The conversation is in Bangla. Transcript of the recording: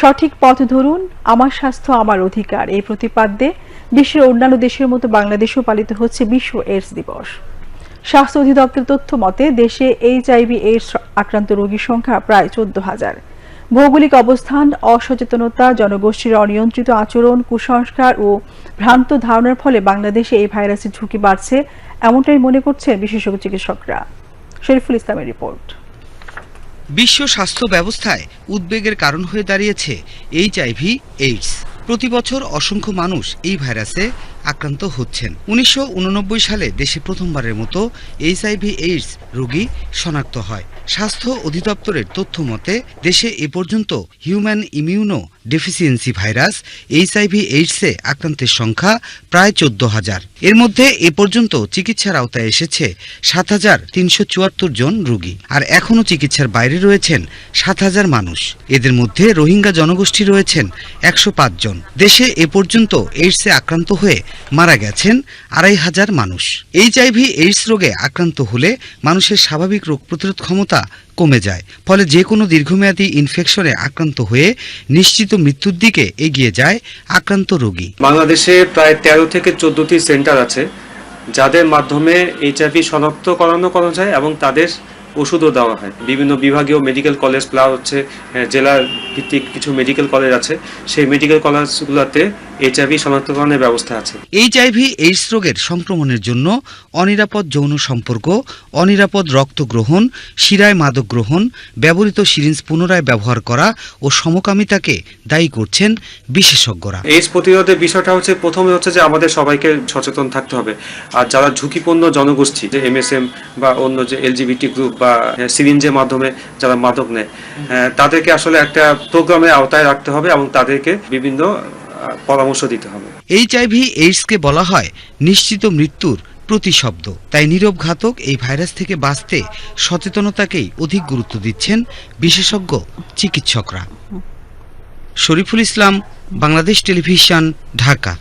সঠিক পথ ধরুন, আমার স্বাস্থ্য আমার অধিকার। এই প্রতিপাদ্যে বিশ্বের অন্যান্য দেশের মতো বাংলাদেশেও পালিত হচ্ছে বিশ্ব এইডস দিবস। স্বাস্থ্য অধিদপ্তরের তথ্য মতে, দেশে এইচআইভি এইডস আক্রান্ত রোগীর সংখ্যা প্রায় চোদ্দ হাজার। ভৌগোলিক অবস্থান, অসচেতনতা, জনগোষ্ঠীর অনিয়ন্ত্রিত আচরণ, কুসংস্কার ও ভ্রান্ত ধারণার ফলে বাংলাদেশে এই ভাইরাসের ঝুঁকি বাড়ছে, এমনটাই মনে করছেন বিশেষজ্ঞ চিকিৎসকরা। শরীফুল ইসলামের রিপোর্ট। বিশ্ব স্বাস্থ্য ব্যবস্থায় উদ্বেগের কারণ হয়ে দাঁড়িয়েছে এইচআইভি এইডস। প্রতি বছর অসংখ্য মানুষ এই ভাইরাসে আক্রান্ত হচ্ছেন। উনিশশো উননব্বই সালে দেশে প্রথমবারের মতো এইচআইভি এইডস রোগী শনাক্ত হয়। স্বাস্থ্য অধিদপ্তরের তথ্য মতে, দেশে এ পর্যন্ত human immunodeficiency virus HIV এইডসে আক্রান্তের সংখ্যা প্রায় চোদ্দ হাজার। এর মধ্যে এ পর্যন্ত চিকিৎসার আওতায় এসেছে সাত হাজার তিনশো চুয়াত্তর জন রোগী আর এখনও চিকিৎসার বাইরে রয়েছেন সাত হাজার মানুষ। এদের মধ্যে রোহিঙ্গা জনগোষ্ঠী রয়েছেন একশো পাঁচ জন। দেশে এ পর্যন্ত এইডসে আক্রান্ত হয়ে মারা গেছেন আড়াই হাজার মানুষ। এইচআইভি এইডস রোগে আক্রান্ত হলে মানুষের স্বাভাবিক রোগ প্রতিরোধ ক্ষমতা কমে যায়, ফলে যে কোনো দীর্ঘমেয়াদী ইনফেকশনে আক্রান্ত হয়ে নিশ্চিত মৃত্যুর দিকে এগিয়ে যায় আক্রান্ত রোগী। বাংলাদেশে প্রায় তেরো থেকে চোদ্দটি সেন্টার আছে, যাদের মাধ্যমে এইচআইভি শনাক্ত করানো করা যায় এবং তাদের ওষুধও দেওয়া হয়। বিভিন্ন বিভাগীয় মেডিকেল কলেজ প্লাস হচ্ছে জেলা ভিত্তিক কিছু মেডিকেল কলেজ আছে। সেই মেডিকেল কলেজগুলোতে এইচআইভি শনাক্তকরণের ব্যবস্থা আছে। এইচআইভি এইডস রোগের সংক্রমণের জন্য অনিরাপদ যৌন সম্পর্ক অনিরাপদ রক্ত গ্রহণ শিরায় মাদক গ্রহণ ব্যবহৃত সিরিঞ্জ পুনরায় ব্যবহার করা ও সমকামিতাকে দায়ী করছেন বিশেষজ্ঞরা। এইডস প্রতিরোধের বিষয়টা হচ্ছে প্রথমে হচ্ছে যে আমাদের সবাইকে সচেতন থাকতে হবে। আর যারা ঝুঁকিপূর্ণ জনগোষ্ঠী যে এমএসএম বা অন্য যে এলজিবিটি গ্রুপ বা সিরিঞ্জের মাধ্যমে যারা মাদক নেয় তাদেরকে আসলে একটা প্রোগ্রামের আওতায় রাখতে হবে এবং তাদেরকে বিভিন্ন পরামর্শ দিতে হবে। এইচআইভি এইডসকে বলা হয় নিশ্চিত মৃত্যুর প্রতিশব্দ। তাই নীরব ঘাতক এই ভাইরাস থেকে বাঁচতে সচেতনতাকেই অধিক গুরুত্ব দিচ্ছেন বিশেষজ্ঞ চিকিৎসকরা। শরীফুল ইসলাম, বাংলাদেশ টেলিভিশন, ঢাকা।